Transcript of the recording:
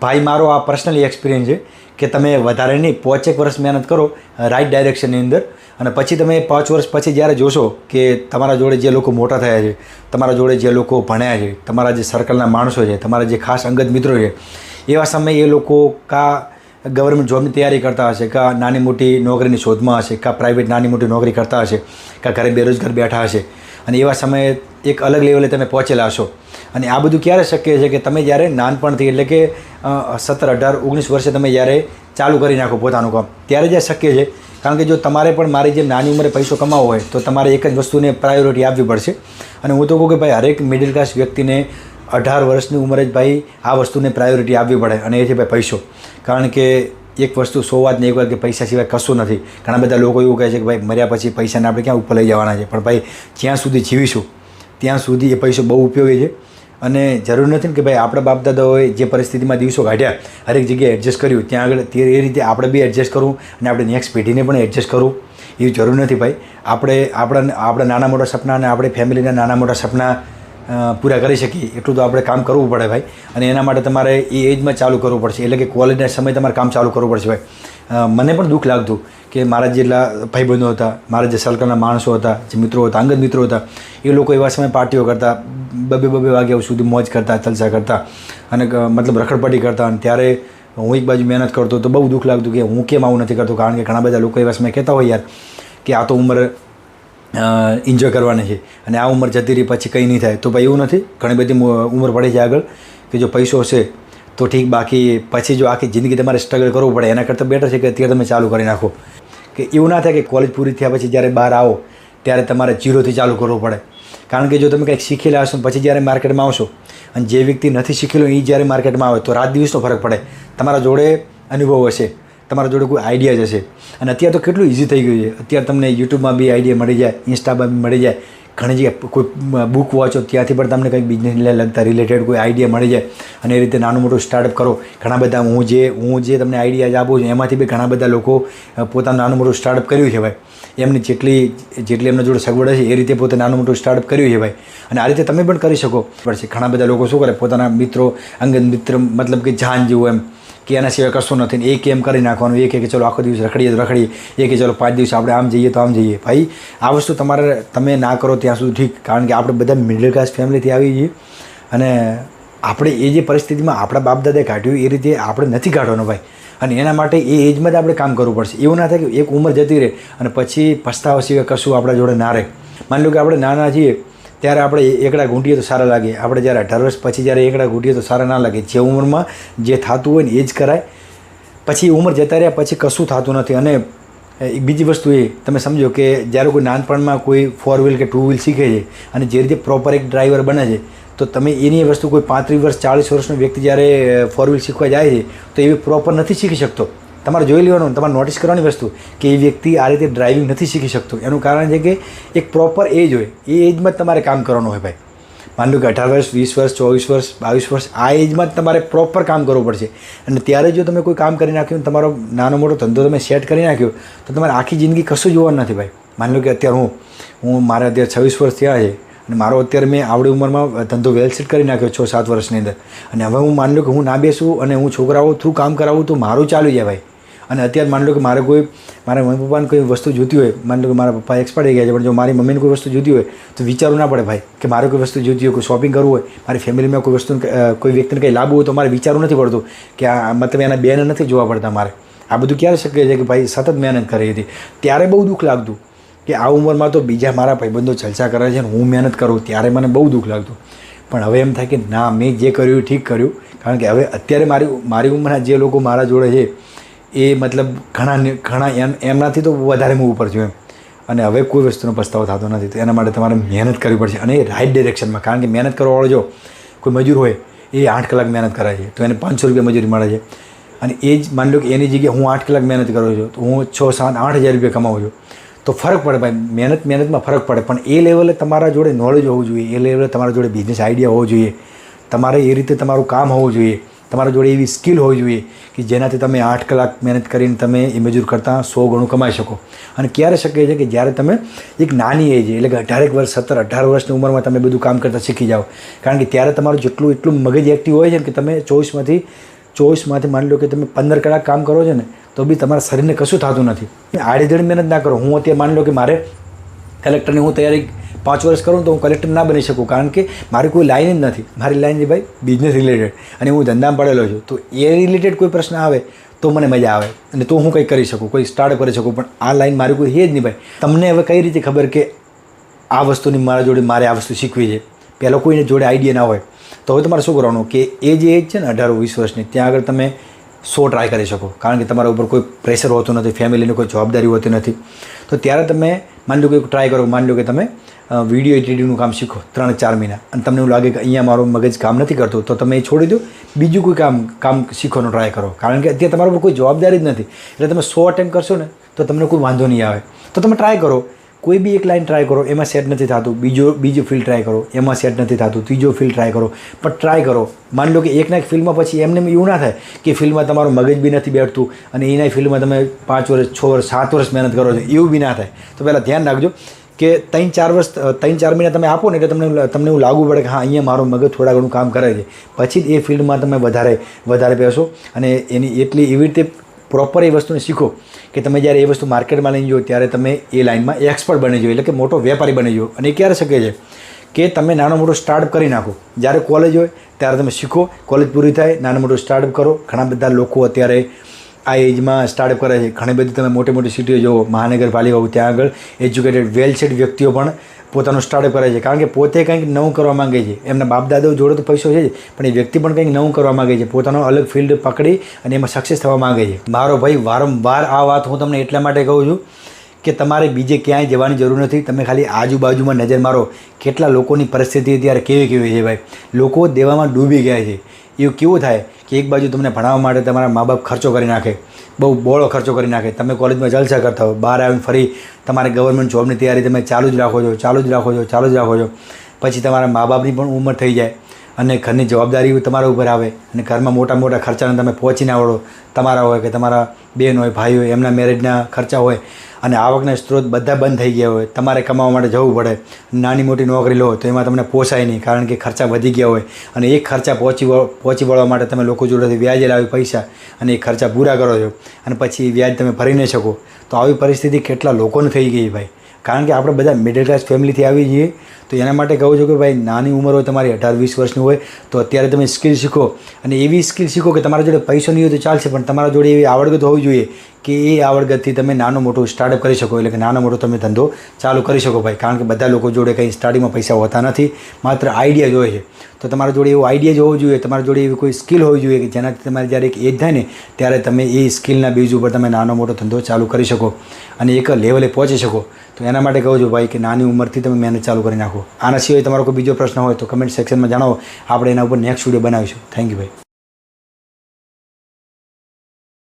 ભાઈ, મારો આ પર્સનલી એક્સપિરિયન્સ છે કે તમે વધારે નહીં, પાંચેક વર્ષ મહેનત કરો રાઈટ ડાયરેક્શનની અંદર. અને પછી તમે પાંચ વર્ષ પછી જ્યારે જોશો કે તમારા જોડે જે લોકો મોટા થયા છે, તમારા જોડે જે લોકો ભણ્યા છે, તમારા જે સર્કલના માણસો છે, તમારા જે ખાસ અંગત મિત્રો છે, એવા સમયે એ લોકો કા ગવર્મેન્ટ જોબની તૈયારી કરતા હશે, કાં નાની મોટી નોકરીની શોધમાં હશે, કાં પ્રાઇવેટ નાની મોટી નોકરી કરતા હશે, કાં ઘરે બેરોજગાર બેઠા હશે. અને એવા સમયે એક અલગ લેવલે તમે પહોંચેલા હશો. અને આ બધું ક્યારે શક્ય છે કે તમે જ્યારે નાનપણથી, એટલે કે સત્તર, અઢાર, ઓગણીસ વર્ષે તમે જ્યારે ચાલુ કરી નાખો પોતાનું કામ, ત્યારે જ શક્ય છે. કારણ કે જો તમારે પણ મારી જેમ નાની ઉંમરે પૈસો કમાવો હોય, તો તમારે એક જ વસ્તુને પ્રાયોરિટી આપવી પડશે. અને હું તો કહું કે ભાઈ, હરેક મિડલ ક્લાસ વ્યક્તિને અઢાર વર્ષની ઉંમરે જ ભાઈ આ વસ્તુને પ્રાયોરિટી આપવી પડે, અને એ છે ભાઈ પૈસો. કારણ કે એક વસ્તુ સો વાત નહીં એક કે પૈસા સિવાય કશું નથી. ઘણા બધા લોકો એવું કહે છે કે ભાઈ, મર્યા પછી પૈસાને આપણે ક્યાં ઉપર લઈ જવાના છે? પણ ભાઈ, જ્યાં સુધી જીવીશું, ત્યાં સુધી એ પૈસો બહુ ઉપયોગી છે. અને જરૂર નથી ને કે ભાઈ આપણા બાપ દાદાઓએ જે પરિસ્થિતિમાં દિવસો કાઢ્યા, હરેક જગ્યાએ એડજસ્ટ કર્યું, ત્યાં આગળ તે એ રીતે આપણે બી એડજસ્ટ કરવું અને આપણે નેક્સ્ટ પેઢીને પણ એડજસ્ટ કરવું. એવી જરૂર નથી ભાઈ. આપણે, આપણા આપણા નાના મોટા સપના અને આપણે ફેમિલીના નાના મોટા સપના પૂરા કરી શકીએ. એટલું તો આપણે કામ કરવું પડે ભાઈ. અને એના માટે તમારે એ એજમાં ચાલુ કરવું પડશે. એટલે કે કોલેજના સમયે તમારે કામ ચાલુ કરવું પડશે ભાઈ. મને પણ દુઃખ લાગતું કે મારા જેટલા ભાઈબંધો હતા, મારા જે સર્કલના માણસો હતા, જે મિત્રો હતા, અંગત મિત્રો હતા, એ લોકો એવા સમયે પાર્ટીઓ કરતા, બબે બબે વાગ્યા સુધી મોજ કરતા જલસા કરતા અને મતલબ રખડપટી કરતા. અને ત્યારે હું એક બાજુ મહેનત કરતો તો બહુ દુઃખ લાગતું કે હું કેમ આવું નથી કરતો? કારણ કે ઘણા બધા લોકો એવા સમય કહેતા હોય યાર કે આ તો ઉંમર એન્જોય કરવાની છે. અને આ ઉંમર જતી રહી પછી કંઈ નહીં થાય. તો ભાઈ એવું નથી. ઘણી બધી ઉંમર પડે છે આગળ કે જો પૈસો હશે તો ઠીક. બાકી પછી જો આખી જિંદગી તમારે સ્ટ્રગલ કરવું પડે. એના કરતાં બેટર છે કે અત્યારે તમે ચાલુ કરી નાખો. કે એવું ના થાય કે કોલેજ પૂરી થયા પછી જ્યારે બહાર આવો, ત્યારે તમારે જીરોથી ચાલુ કરવું પડે. કારણ કે જો તમે કંઈક શીખેલા હશો પછી જ્યારે માર્કેટમાં આવશો, અને જે વ્યક્તિ નથી શીખેલો એ જ્યારે માર્કેટમાં આવે, તો રાત દિવસનો ફરક પડે. તમારા જોડે અનુભવ હશે. તમારા જોડે કોઈ આઈડિયા જ હશે. અને અત્યારે તો કેટલું ઇઝી થઈ ગયું છે. અત્યારે તમને યુટ્યુબમાં બી આઈડિયા મળી જાય ઇન્સ્ટામાં બી મળી જાય. ઘણી જગ્યાએ કોઈ બુક વાંચો ત્યાંથી પણ તમને કંઈક બિઝનેસને લગતા રિલેટેડ કોઈ આઈડિયા મળી જાય. અને એ રીતે નાનું મોટું સ્ટાર્ટઅપ કરો. ઘણા બધા હું જે હું જે તમને આઈડિયા આપું છું, એમાંથી બી ઘણા બધા લોકો પોતાનું નાનું મોટું સ્ટાર્ટઅપ કર્યું છે ભાઈ. એમની જેટલી જેટલી એમના જોડે સગવડ હશે, એ રીતે પોતે નાનું મોટું સ્ટાર્ટઅપ કર્યું છે ભાઈ. અને આ રીતે તમે પણ કરી શકો. પડશે ઘણા બધા લોકો શું કરે, પોતાના મિત્રો, અંગત મિત્ર, મતલબ કે જાન જેવું એમ. કે એના સિવાય કશું નથી. ને એક એમ કરી નાખવાનું, એક કે ચલો આખો દિવસ રખડીએ રખડીએ એ કે ચલો પાંચ દિવસ આપણે આમ જઈએ તો આમ જઈએ. ભાઈ, આ વસ્તુ તમારે તમે ના કરો ત્યાં સુધી ઠીક, કારણ કે આપણે બધા મિડલ ક્લાસ ફેમિલીથી આવી છીએ. અને આપણે એ જે પરિસ્થિતિમાં આપણા બાપ દાદાએ કાઢ્યું, એ રીતે આપણે નથી કાઢવાનો ભાઈ. અને એના માટે એ એજમાં જ આપણે કામ કરવું પડશે. એવું ના થાય કે એક ઉંમર જતી રહે અને પછી પસ્તાવા સિવાય કશું આપણા જોડે ના રહે. માની લો કે આપણે નાના છીએ ત્યારે આપણે એકડા ઘૂંટીએ તો સારા લાગે. આપણે જ્યારે અઢાર વર્ષ પછી જ્યારે એકડા ઘૂંટીએ તો સારા ના લાગે. જે ઉંમરમાં જે થતું હોય ને એ જ કરાય. પછી ઉંમર જતા રહ્યા, પછી કશું થતું નથી. અને એક બીજી વસ્તુ એ, તમે સમજો કે જ્યારે કોઈ નાનપણમાં કોઈ ફોર વ્હીલ કે ટુ વ્હીલ શીખે છે અને જે રીતે પ્રોપર એક ડ્રાઈવર બને છે, તો તમે એની વસ્તુ કોઈ પાંત્રીસ વર્ષ ચાળીસ વર્ષનો વ્યક્તિ જ્યારે ફોર વ્હીલ શીખવા જાય છે, તો એ પ્રોપર નથી શીખી શકતો. તમારે જોઈ લેવાનું, તમારે નોટિસ કરવાની વસ્તુ કે એ વ્યક્તિ આ રીતે ડ્રાઇવિંગ નથી શીખી શકતો. એનું કારણ છે કે એક પ્રોપર એજ હોય, એ એજમાં જ તમારે કામ કરવાનું હોય ભાઈ. માન લો કે અઢાર વર્ષ, વીસ વર્ષ, ચોવીસ વર્ષ, બાવીસ વર્ષ, આ એજમાં જ તમારે પ્રોપર કામ કરવું પડશે. અને ત્યારે જો તમે કોઈ કામ કરી નાખ્યું તમારો નાનો મોટો ધંધો તમે સેટ કરી નાખ્યો, તો તમારે આખી જિંદગી કશું જોવાનું નથી ભાઈ. માન લો કે અત્યારે હું હું મારે અત્યારે છવ્વીસ વર્ષ થયા છે અને મારો અત્યારે મેં આવડી ઉંમરમાં ધંધો વેલ સેટ કરી નાખ્યો છ સાત વર્ષની અંદર. અને હવે હું માની લો કે હું ના બેસું અને હું છોકરાઓ થ્રુ કામ કરાવું તો મારું ચાલુ જાય ભાઈ. અને અત્યારે માની લો કે મારે કોઈ, મારા મમ્મી પપ્પાને કોઈ વસ્તુ જોતી હોય, માની લો કે મારા પપ્પા એક્સપાયર થઈ ગયા છે, પણ જો મારી મમ્મીને કોઈ વસ્તુ જોતી હોય, તો વિચારવું ના પડે ભાઈ, કે મારે કોઈ વસ્તુ જોતી હોય, કોઈ શોપિંગ કરવું હોય, મારી ફેમિલીમાં કોઈ વસ્તુ કોઈ વ્યક્તિને કંઈ લાવવું હોય, તો મારે વિચારવું નથી પડતું કે આ મતલબ એના બેને નથી જોવા પડતા મારે. આ બધું ક્યારે શક્ય છે કે ભાઈ સતત મહેનત કરી હતી ત્યારે બહુ દુઃખ લાગતું કે આ ઉંમરમાં તો બીજા મારા ભાઈબંધો જલસા કરે છે અને હું મહેનત કરું, ત્યારે મને બહુ દુઃખ લાગતું. પણ હવે એમ થાય કે ના, મેં જે કર્યું ઠીક કર્યું, કારણ કે હવે અત્યારે મારી મારી ઉંમરના જે લોકો મારા જોડે છે એ મતલબ ઘણા ઘણા એમ, એમનાથી તો વધારે હું ઉપર છું એમ. અને હવે કોઈ વસ્તુનો પસ્તાવો થતો નથી. તો એના માટે તમારે મહેનત કરવી પડશે અને એ રાઇટ ડિરેક્શનમાં કારણ કે મહેનત કરવાવાળો જો કોઈ મજૂર હોય, એ આઠ કલાક મહેનત કરે છે. તો એને પાંચસો રૂપિયા મજૂરી મળે છે. અને એ જ માની લો કે એની જગ્યાએ હું આઠ કલાક મહેનત કરું છું, તો હું છ, સાત, આઠ હજાર રૂપિયા કમાવું છું. તો ફરક પડે ભાઈ. મહેનત, મહેનતમાં ફરક પડે. પણ એ લેવલે તમારા જોડે નોલેજ હોવું જોઈએ. એ લેવલે તમારા જોડે બિઝનેસ આઈડિયા હોવો જોઈએ. તમારે એ રીતે તમારું કામ હોવું જોઈએ. તમારા જોડે એવી સ્કિલ હોવી જોઈએ કે જેનાથી તમે આઠ કલાક મહેનત કરીને તમે એ મજૂર કરતાં સો ગણું કમાઈ શકો. અને ક્યારે શક્ય છે કે જ્યારે તમે એક નાની એજ એટલે કે અઢારેક વર્ષ, સત્તર, અઢાર વર્ષની ઉંમરમાં તમે બધું કામ કરતાં શીખી જાઓ. કારણ કે ત્યારે તમારું જેટલું, એટલું મગજ એક્ટિવ હોય છે કે તમે ચોવીસમાંથી ચોવીસમાંથી માની લો કે તમે પંદર કલાક કામ કરો છો ને, તો બી તમારા શરીરને કશું થતું નથી. આડેધડ મહેનત ના કરો. હું અત્યારે માની લો કે મારે કલેક્ટરની હું તૈયારી પાંચ વર્ષ કરું તો હું કલેક્ટર ના બની શકું, કારણ કે મારી કોઈ લાઈન જ નથી. મારી લાઈન ભાઈ બિઝનેસ રિલેટેડ અને હું ધંધામાં પડેલો છું. તો એ રિલેટેડ કોઈ પ્રશ્ન આવે તો મને મજા આવે. અને તો હું કંઈ કરી શકું, કોઈ સ્ટાર્ટ કરી શકું. પણ આ લાઈન મારી કોઈ છે જ નહીં ભાઈ. તમને હવે કઈ રીતે ખબર કે આ વસ્તુની મારા જોડે મારે આ વસ્તુ શીખવી છે? પહેલાં કોઈને જોડે આઈડિયા ના હોય. તો હવે તમારે શું કરવાનું? કે એ જે એજ છે ને, અઢાર વીસ વર્ષની, ત્યાં આગળ તમે સો ટ્રાય કરી શકો. કારણ કે તમારા ઉપર કોઈ પ્રેશર હોતું નથી ફેમિલીની કોઈ જવાબદારી હોતી નથી. તો ત્યારે તમે માની લો કે ટ્રાય કરો, માની લો કે તમે વીડિયો એડિટિંગનું કામ શીખો ત્રણ ચાર મહિના. અને તમને એવું લાગે કે અહીંયા મારો મગજ કામ નથી કરતો, તો તમે એ છોડી દો. બીજું કોઈ કામ કામ શીખવાનો ટ્રાય કરો. કારણ કે અત્યારે તમારા પર કોઈ જવાબદારી જ નથી. એટલે તમે સો અટેમ્પ કરશો ને, તો તમને કોઈ વાંધો નહીં આવે. તો તમે ટ્રાય કરો. કોઈ બી એક લાઈન ટ્રાય કરો, એમાં સેટ નથી થતું. બીજો બીજો ફિલ્ડ ટ્રાય કરો, એમાં સેટ નથી થતું. ત્રીજો ફિલ્ડ ટ્રાય કરો. પણ ટ્રાય કરો. માની લો કે એકના એક ફિલ્ડમાં પછી એમને એવું ના થાય કે ફિલ્ડમાં તમારું મગજ બી નથી બેઠતું અને એના ફિલ્ડમાં તમે પાંચ વર્ષ, છ વર્ષ, સાત વર્ષ મહેનત કરો છો. એવું બી ના થાય. તો પહેલાં ધ્યાન રાખજો. કે ત્રણ ચાર વર્ષ ત્રણ ચાર મહિના તમે આપો ને એટલે તમને તમને એવું લાગવું પડે કે હા, અહીંયા મારું મગજ થોડા ઘણું કામ કરે છે. પછી જ એ ફિલ્ડમાં તમે વધારે વધારે બેસો અને એની એટલી એવી રીતે પ્રોપર એ વસ્તુને શીખો કે તમે જ્યારે એ વસ્તુ માર્કેટમાં લઈને જો ત્યારે તમે એ લાઇનમાં એક્સપર્ટ બની જાઓ, એટલે કે મોટો વેપારી બની જાઓ. અને એ ક્યારે શકે છે? કે તમે નાનો મોટો સ્ટાર્ટઅપ કરી નાખો. જ્યારે કોલેજ હોય ત્યારે તમે શીખો કોલેજ પૂરી થાય, નાનો મોટો સ્ટાર્ટઅપ કરો. ઘણા બધા લોકો અત્યારે આ એજમાં સ્ટાર્ટઅપ કરે છે. ઘણી બધી તમે મોટી મોટી સિટીઓ જુઓ, મહાનગરપાલિકાઓ ત્યાં આગળ એજ્યુકેટેડ વેલ સેટ વ્યક્તિઓ પણ પોતાનું સ્ટાર્ટઅપ કરે છે. કારણ કે પોતે કંઈક નવું કરવા માંગે છે. એમના બાપ દાદાઓ જોડે તો પૈસો છે જ, પણ એ વ્યક્તિ પણ કંઈક નવું કરવા માગે છે. પોતાનો અલગ ફિલ્ડ પકડી અને એમાં સક્સેસ થવા માગે છે. મારો ભાઈ વારંવાર આ વાત હું તમને એટલા માટે કહું છું કે તમારે બીજે ક્યાંય જવાની જરૂર નથી. તમે ખાલી આજુબાજુમાં નજર મારો કેટલા લોકોની પરિસ્થિતિ અત્યારે કેવી કેવી છે ભાઈ. લોકો દેવામાં ડૂબી ગયા છે. એવું કેવું થાય? કે એક બાજુ તમને ભણાવવા માટે તમારા મા બાપ ખર્ચો કરી નાખે, બહુ બોળો ખર્ચો કરી નાખે. તમે કોલેજમાં જલસા કરતા હો, બહાર આવીને ફરી તમારે ગવર્મેન્ટ જોબની તૈયારી તમે ચાલુ જ રાખો છો, ચાલુ જ રાખો છો, ચાલુ જ રાખો છો. પછી તમારા મા બાપની પણ ઉંમર થઈ જાય અને ઘરની જવાબદારી તમારા ઉપર આવે અને ઘરમાં મોટા મોટા ખર્ચાને તમે પહોંચી ના વળો તમારા હોય કે તમારા બેન હોય, ભાઈ હોય, એમના મેરેજના ખર્ચા હોય અને આવકના સ્ત્રોત બધા બંધ થઈ ગયા હોય, તમારે કમાવા માટે જવું પડે. નાની મોટી નોકરી લો, તો એમાં તમને પોસાય નહીં, કારણ કે ખર્ચા વધી ગયા હોય. અને એ ખર્ચા પહોંચી પહોંચી વળવા માટે તમે લોકો જોડેથી વ્યાજે લાવી પૈસા, અને એ ખર્ચા પૂરા કરો છો. અને પછી વ્યાજ તમે ભરી ન શકો. તો આવી પરિસ્થિતિ કેટલા લોકોને થઈ ગઈ ભાઈ? કારણ કે આપણે બધા મિડલ ક્લાસ ફેમિલીથી આવી જઈએ તો એના માટે કહું છું કે ભાઈ, નાની ઉંમર હોય, તમારી અઢાર, વીસ વર્ષની હોય, તો અત્યારે તમે સ્કિલ શીખો. અને એવી સ્કિલ શીખો કે તમારા જોડે પૈસો નહીં હોય તો ચાલશે, પણ તમારા જોડે એવી આવડગત હોવી જોઈએ કે એ આવડગતથી તમે નાનો મોટો સ્ટાર્ટઅપ કરી શકો, એટલે કે નાનો મોટો તમે ધંધો ચાલુ કરી શકો ભાઈ. કારણ કે બધા લોકો જોડે કંઈ સ્ટાર્ટિંગમાં પૈસા હોતા નથી, માત્ર આઈડિયા જોઈએ છે. તો તમારા જોડે એવો આઈડિયા જ હોવો જોઈએ, તમારા જોડે એવી કોઈ સ્કિલ હોવી જોઈએ કે જેનાથી તમારે જ્યારે એક એજ થાય ને, ત્યારે તમે એ સ્કિલના બેઝ ઉપર તમે નાનો મોટો ધંધો ચાલુ કરી શકો અને એક લેવલે પહોંચી શકો. તો એના માટે કહું છું ભાઈ કે નાની ઉંમરથી તમે મહેનત ચાલુ કરી નાખો. આના સિવાય તમારો કોઈ બીજો પ્રશ્ન હોય તો કમેન્ટ સેક્શનમાં જણાવો. આપણે એના ઉપર નેક્સ્ટ વીડિયો બનાવીશું. થેન્ક યુ ભાઈ